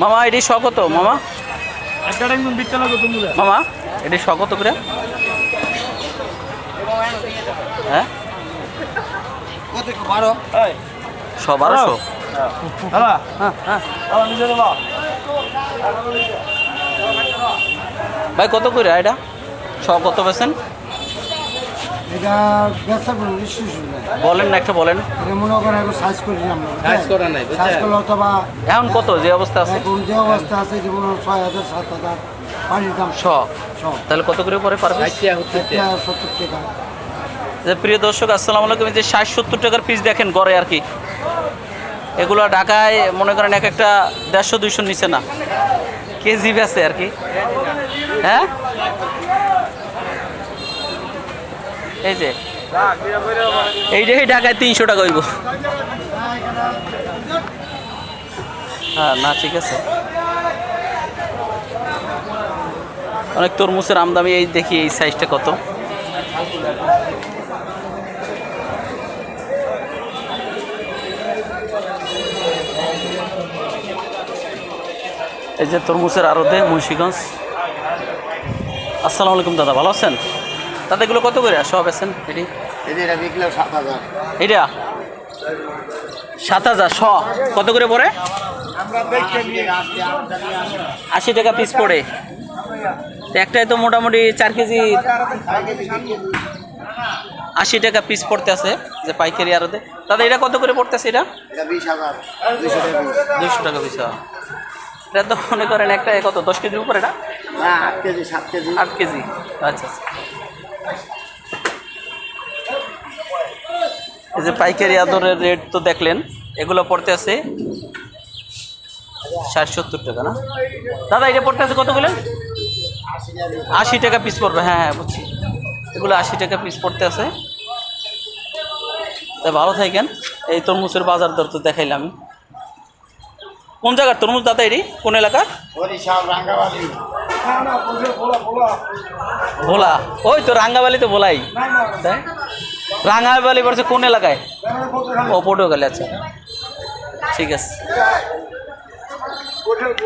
মামা এটি শ কত মামা? মামা এটি শ কত করে? হ্যাঁ? বারো শ। বারোশো হ্যাঁ হ্যাঁ। ভাই কত করে এটা? শ কত পেয়েছেন এটা ব্যবসা করি রিসিউশন বলেন না একটা বলেন। এটা মনে করেন এখন সাইজ করি না আমরা সাইজ করা নাই? সাইজ করলে অথবা এখন কত? যে অবস্থা আছে? এখন যে অবস্থা আছে যে মনে ছয় হাজার সাত হাজার পানির দাম। শ। তাহলে কত করে পরে পারবে সত্তর টাকা। যে প্রিয় দর্শক আসসালামু আলাইকুম। যে ষাট সত্তর টাকার পিস দেখেন গড়ে আর কি। এগুলো ঢাকায় মনে করেন এক একটা দেড়শো দুইশো নিচে না। কেজি বেছে আর কি। হ্যাঁ? এই যে। এইটাই ঢাকায় তিনশো টাকা হইব। হ্যাঁ না, ঠিক আছে। অনেক তরমুজের আমদামি এই দেখি এই সাইজটা কত। এই যে তরমুজের আড়তে মুন্সিগঞ্জ। আসসালামু আলাইকুম দাদা, ভালো আছেন? দাদা এগুলো কত করে? সব আছেন? এটি? সাত হাজার। এটা? সাত হাজার শ। কত করে পড়ে? আশি টাকা পিস পড়ে। একটাই তো মোটামুটি চার কেজি আশি টাকা পিস পড়তে আছে যে পাইকারি আরতে দাদা এটা কত করে পড়তেছে এটা? এটা দুইশো টাকা দুশো টাকা পিস হ্যাঁ। এটা তো মনে করেন একটা কত দশ কেজির উপরে এটা? না আট কেজি সাত কেজি। আট কেজি। আচ্ছা আচ্ছা। এই যে পাইকারি আদরের রেট তো দেখলেন, এগুলো পড়তে আছে ষাট সত্তর টাকা, না? দাদা, এটা পড়তে আছে কত বলেন? আশি টাকা পিস পড়বে হ্যাঁ হ্যাঁ বুঝছি। এগুলো আশি টাকা পিস পড়তে আছে। তা ভালো থাকেন। এই তরমুজের বাজার দর তো দেখাইলাম। কোন জায়গার তরমুজ দাদা এটি? কোন এলাকার? ভোলা। ওই তো রাঙ্গাবালি তো ভোলাই রাঙ্গাবালি বলছে কোন এলাকায়? ও পটুয়াখালী আচ্ছা। ঠিক আছে।